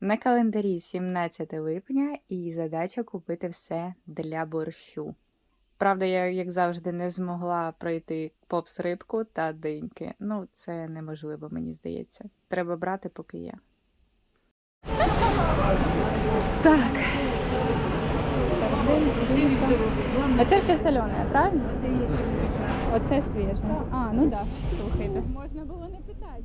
На календарі 17 липня і задача купити все для борщу. Правда, я, як завжди, не змогла пройти попс рибку та диньки. Ну, це неможливо, мені здається. Треба брати, поки є. Так. Оце все солене, правильно? Оце свіже. А, ну так, да. слухайте. Можна було не питати.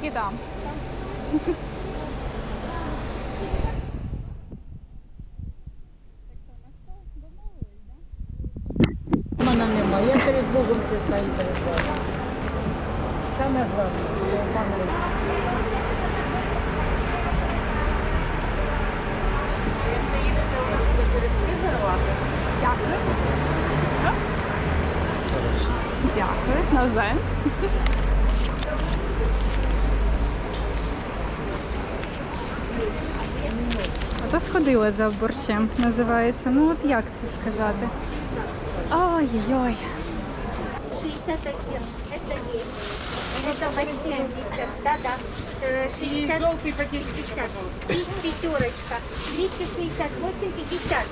тільки там. У мене немає. Я перед Богом це стоїть перед вас. Саме головне, пам'ять. Дякую. Дякую. Назем. Сходила за борщем, називається. Ну от як це сказати? Ой-ой-ой. 61, это есть. Это 80, да-да. Э, 60, желтый пакетик, 50. И пятерочка. 268, 50.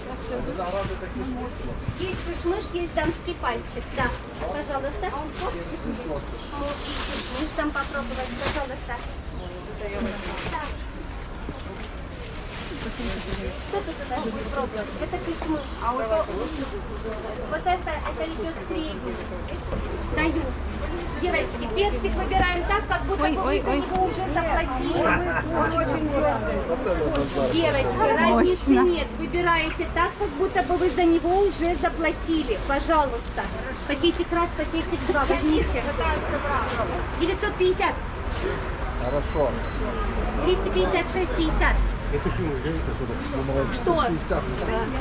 Есть вышмыш, есть дамский пальчик, да. Пожалуйста. И вышмыш там попробовать, пожалуйста. Да. Что? Это кишмыш. А вот, вот это, это идет средний. Даю. Девочки, персик выбираем так, как будто бы вы за него уже заплатили. Девочки, разницы нет. Выбираете так, как будто бы вы за него уже заплатили. Пожалуйста. Пакетик раз, пакетик два. Возьмите. 950. Хорошо. 256, 50. Я почему говорите, что?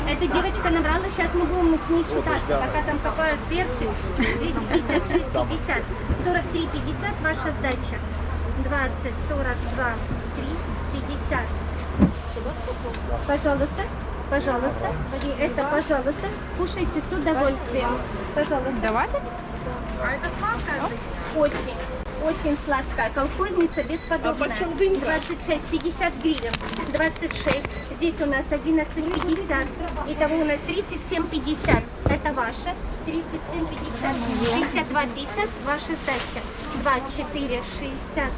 Эта девочка набрала, сейчас мы будем с ней считаться, пока там копают персы. 256, 50, 43, 50, ваша сдача. 20, 42, 3, 50. Пожалуйста, пожалуйста. Это, пожалуйста, кушайте с удовольствием. Пожалуйста. Давайте? Очень, очень сладкая. Колхозница бесподобная. 26, 50 гривен. 26. Здесь у нас 11,50. Итого у нас 37,50. Это ваша. 37,50. 52,50. Ваша сдача. 2, 4, 60.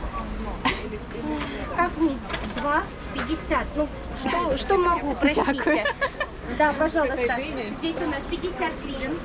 Как нет? 2, 50. Ну, что, что могу, простите. Да, пожалуйста. Здесь у нас 50 гривен.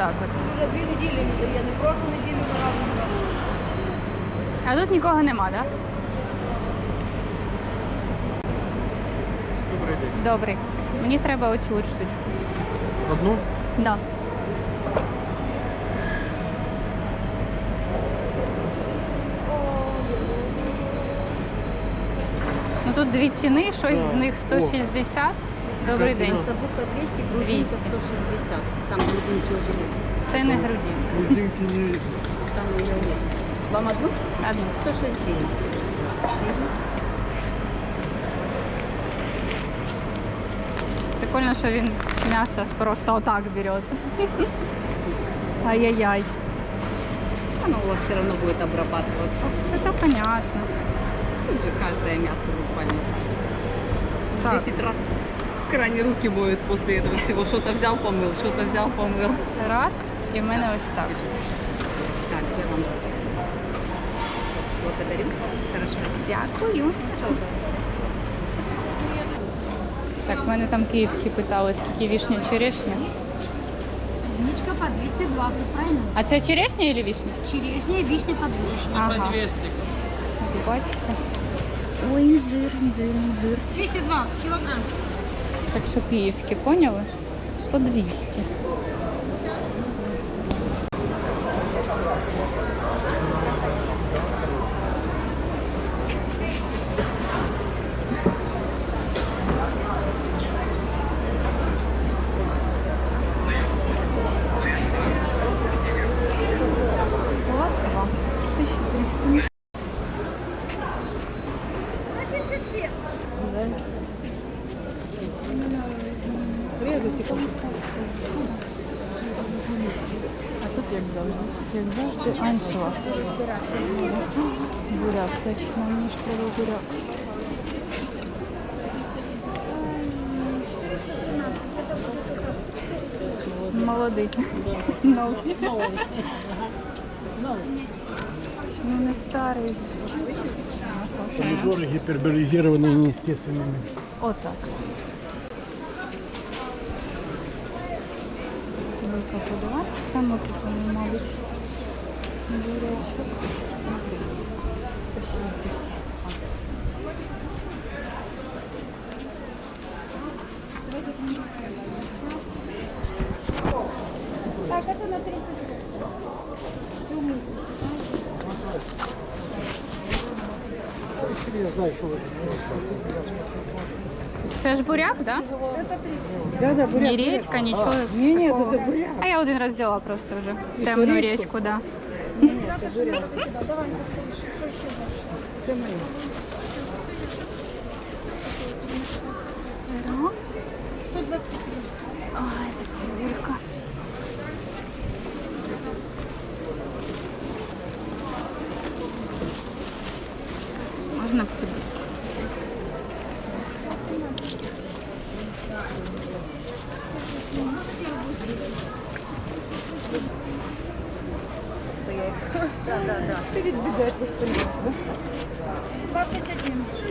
Отак от. Вже дві неділі не дає, не прошлу неділю. А тут нікого нема, так? Добрый день. Добрий. Мені треба оцю от штучку. Одну? Да. Ну тут дві ціни, щось з Да. них 160. Добрий день. ціна? Забука 200, грудинка 200. 160. Там грудинки вже нет. Це не грудин. Грудинки не видно. Там ее нет. Вам одну? Одну. 160 гривен. Так Прикольно, що він м'ясо просто отак берет. Ай-яй-яй. Оно у вас все равно будет обрабатываться. Это понятно. Тут же каждое мясо буквально. Так, 10 раз в кране руки моют после этого всего. Что-то взял, помыл, что-то взял, помыл. раз, і в мене ось так. Так, я вам благодарю. Хорошо. Дякую. Так, в мене там київські питали, скільки вішня черешня. Клубничка по 220, правильно? А це черешня чи вішня? Черешня и вишня по 200. Ага. От Бачите? Ой, инжир, инжир, инжир. 220 килограмм. Так що київські, поняли? По 200. Як завжди. Аншла. Буряк, точно, мені ж треба буряк. Молодий. Новий. Ну не старий. Помидоры гиперболизированные неестественными. Отак. Цибулька по 20, там ми купимо, мабуть, бурячок. По 60. Так, это на 30 Всю миску. Я знаю, что вы. Це ж буряк, так? Да? Да, да, буряк. Ні редька, нічого. Ні, ні, такого. це буряк. А я один раз взяла просто вже. Темну редьку? редьку, да. Це моє. Раз. Ай, это цибулька. Можно цибульку?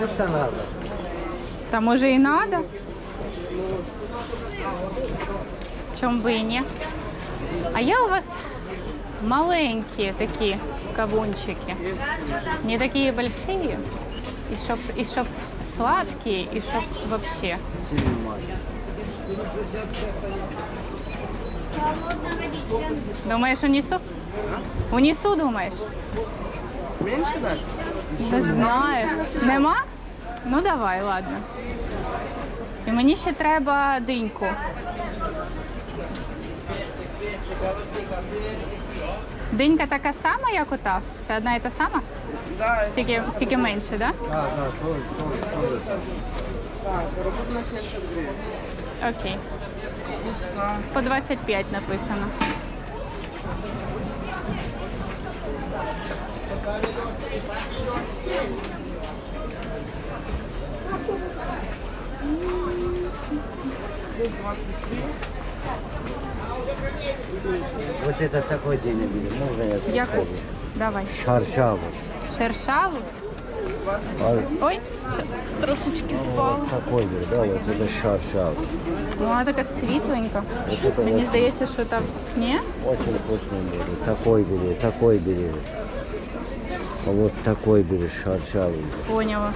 надо. Та може і надо. Чому би і ні? А є у вас маленькі такі кавунчики? Не такі большие? І щоб, і щоб сладкі, і щоб вообще. Думаєш, унесу? Унесу, думаєш? Меньше дать? Не знаю. Нема? Ну давай, ладно. І мені ще треба диньку. Динька така сама, як ота? Це одна і та сама? Тільки, тільки менше, так? Да? Тоже. так, арбуз на 70 гривен. Окей. По 25 написано. Вот это такой день обидел. Можно я тут Яку? скажу? Давай. Шаршаву. Шершаву. А Ой, щас трошечки впала. такой говорю, да, вот это шаршаву. Ну, Вона така світленька. Вот это Мені вот здається, що там. Ні? очень вкусный бери. Такой бери, такой бери. А вот такой берешь, шаршавый. Поняла.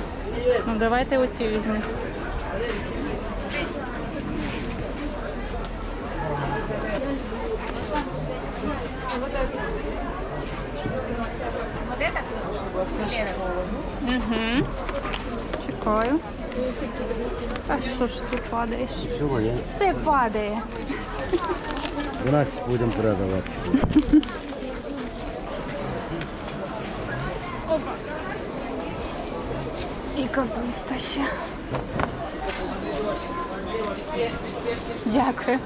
Ну давай ты уйти давайте оці візьмемо. Угу. Чекаю. А что ж ти падаєш? Все падає. 12 будемо продавати. капуста ще. Дякую.